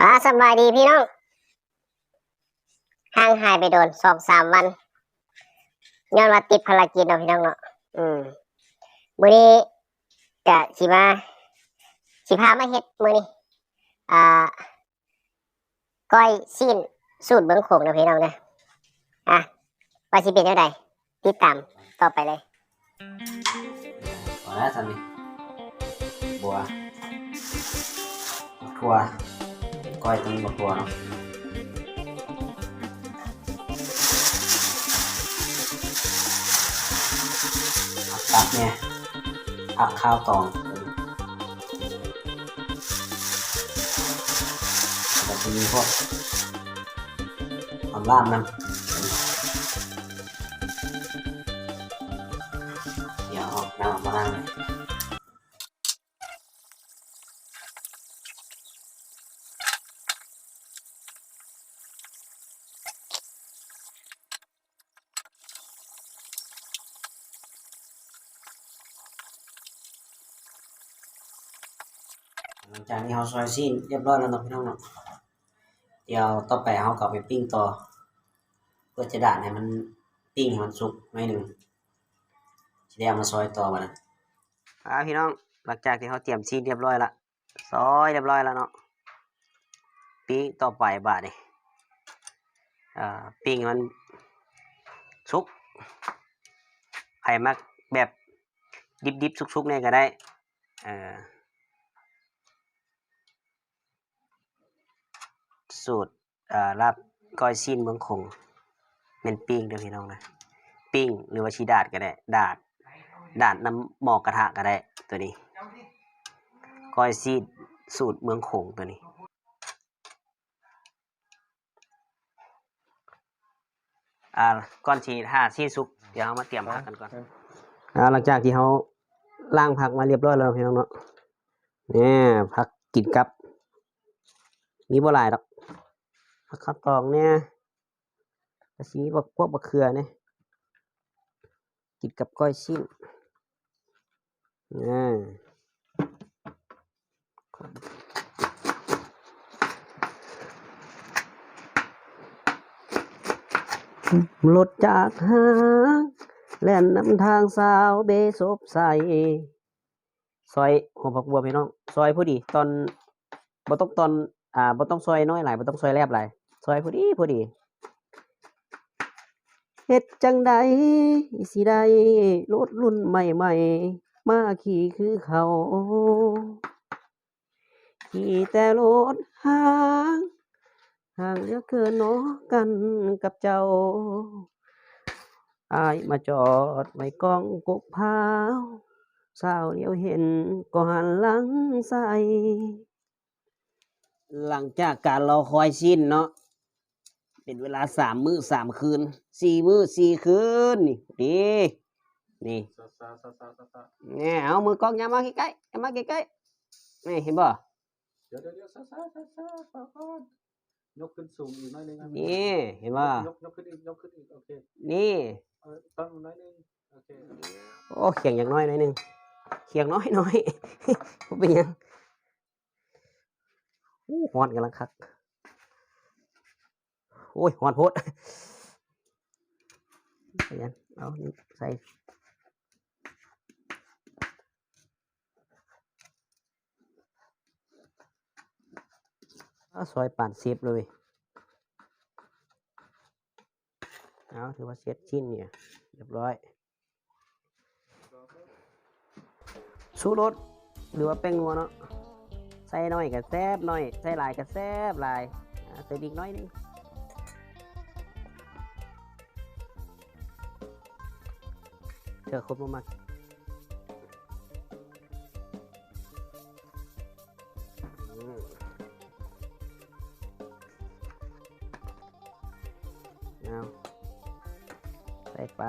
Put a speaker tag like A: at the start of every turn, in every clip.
A: อาสบายดีพี่น้องห่างหายไปโดนสองสามวันย้อนว่าติดภารกิจเนาะพี่น้องเนาะอืมมื้อนี้กะสิมาสิพามาเฮ็ดมื้อนี้อ่าก้อยซีนสูตรเบิ้องโขงเนาะพี่น้องเนาะอะว่าสิเป็นจังไดติดตามต่อไปเลย
B: อแล้วสามีบัวบักทัว ก้อยตรงมาตัวเนาะผักตับเนี่ยผักข้าวตองแต่จะมีพวกความล่ามมันะ ลังจากนี้เราซอยซีนเรียบร้อยแล้วเนาะพี่น้องเนาะเดี๋ยวต่อไปเราก็เอาไปปิ้งต่อ เพื่อจะด่านให้มันปิ้งให้มันสุกหน่อยหนึ่งจะได้เอามาซอยต่อมานะอ่าพี่น้องหลังจากที่เขาเตรียมซีนเรียบร้อยละซอยเรียบร้อยแล้วเนาะปิ้งต่อไปบาดนี่อ่าปิ้งมันสุกใครมักแบบดิบๆสุกๆเนี่ยก็ได้เอ่อ สูตรอ่าลาบก้อยซีนเมืองคงเป็นปิ้งเด้อพี่น้องนะปิ้งหรือว่าชีดาดก็ได้ดาดดาดน้ำหมอกกระทะก็ได้ตัวนี้ก้อยซีนสูตรเมืองคงตัวนี้อ่าก่อนที่ถ้าซีนสุกเดี๋ยวเรามาเตรียมผักกันก่อนอ่าหลังจากที่เขาล้างผักมาเรียบร้อยแล้วพี่น้องเนาะเนี่ยผักกินกับมีบ่หลายดอก ผักข้าวตองเนี่ยกระชีบักพวกบักเขือเนี่ยกินกับก้อยชิ้นอ่าลดจากหางแล่นนำทางสาวเบซบใสซอยหัวผักบัวพี่น้อง ซอยพอดี ตอนบ่ต้องตอน อ่าบ่ต้องซอยน้อยหลายบ่ต้องซอยแลบหลาย ซอยพอดีพอดีเฮ็ดจังใดสิได้รถรุ่นใหม่ๆ มาขี่คือเขาขี่แต่รถห่างห่างเหลือเกินเนาะกันกับเจ้าอายมาจอดไว้กองกกพาวสาวเดียวเห็นก็หันหลังใส่หลังจากการรอคอยสิ้นเนาะ เป็นเวลาสามมื้อสามคืนสี่มื้อสี่คืนนี่ดีนี่
C: ซาซาซาซาซาซา
B: เนี่ยเอามือกล้องอย่ามาใกล้ๆอย่ามาใกล้ๆนี่เห็นบ่
C: เดี๋ยวเดี๋ยวเดี๋ยวซาซาซาซาซาก่อนยกขึ้นสูงอีกหน่อยหนึงครับ
B: นี่เห็นบ่
C: ยกยกขึ้นอีกยกขึ้นอีกโอเค
B: นี่
C: เออตั้งหน่อยหนึงโอเค
B: โอ้เขียงอย่างน้อยหน่อยหนึงเขียงน้อยน้อยบ่เป็นหยังอู้ฮอนกันลังคัก โอ้ยฮอนโพดเป็นหยังเอาใส่เอาซอยป่านเซฟเลย เอาถือว่าเสร็จชิ้นเนี่ย เรียบร้อยชูรสหรือว่าแป้งนัวเนาะใส่น่อยกับแซบหน่อย ใส่หลายกับแซบหลายใส่อีกน้อยนึง เจอคนบ่มากอืมเอาใส่ไป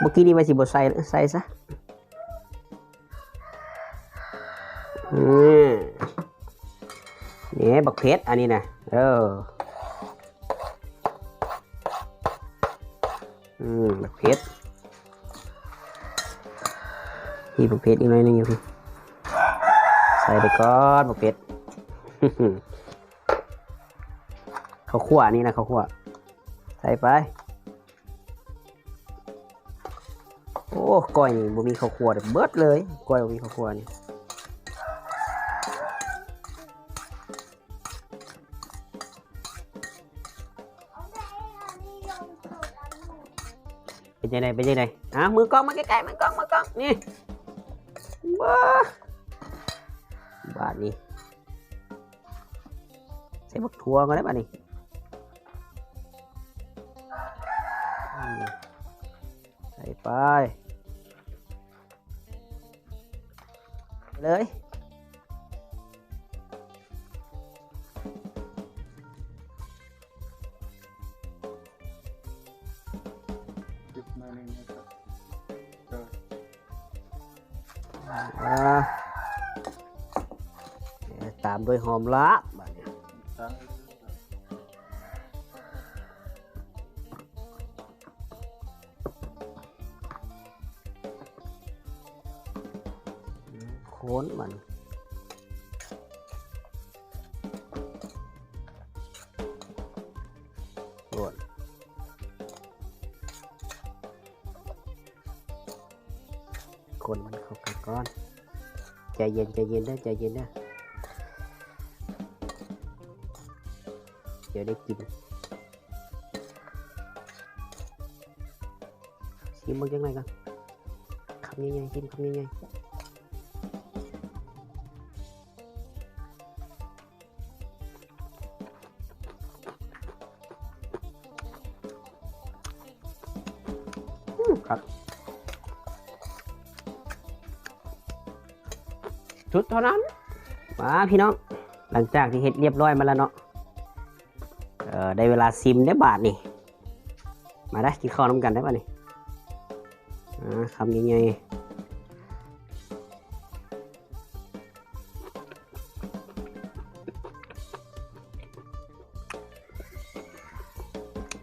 B: เมื่อกี้นี่ว่าสิบใส่ใส่ซะ นี่บักเพชรอันนี้นะเอออืมบักเพชรนี่บักเพชรอีกหน่อยนึงอยู่พี่ใส่ไปก่อนบักเพชรเขาวคั่วนี่นะเขาวคั่วใส่ไปโอ้ก้อยนี่บ่มีข้าวคั่วเด้อเบิดเลยก้อยบ่มีข้าวคั่วนี่ เป็นยังไงเป็นยังไงอะมือกล้องมาใกล้ๆ ตามด้วยหอมละบัดนี้
C: ตั้ง
B: โคนมัน เย็นใจเย็นนะใจเย็นนะเดี๋ยวได้กินชิมมันยังไงกันคำยังไงกินคำยังไงครับ ชุดเท่านั้นมาพี่น้อง หลังจากที่เฮ็ดเรียบร้อยมาแล้วเนาะเออได้เวลาซิมได้บาทนี่ มาได้กินข้าวน้ำกันได้ป่ะนี่อ่าคำยังไง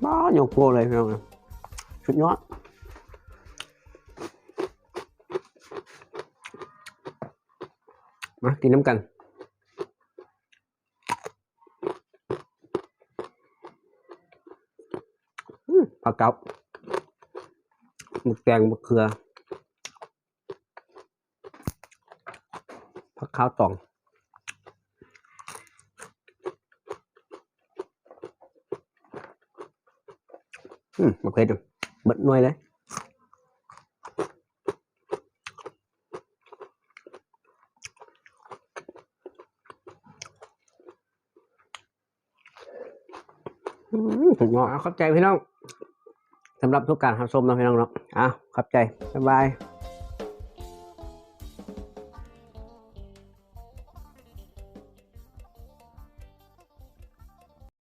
B: บ้าหยกโกเลยพี่น้องนะสุดยอด กินน้ำกันผักก๋าหมึกแกงมะเขือผักข้าวตองอืมมะเขือดเบิดหน่วยเลย ถูกเนาะเอาเข้าใจพี่น้องสำหรับทุกการทำส้มนะพี่น้องเนาะอะขอบใจบ๊ายบาย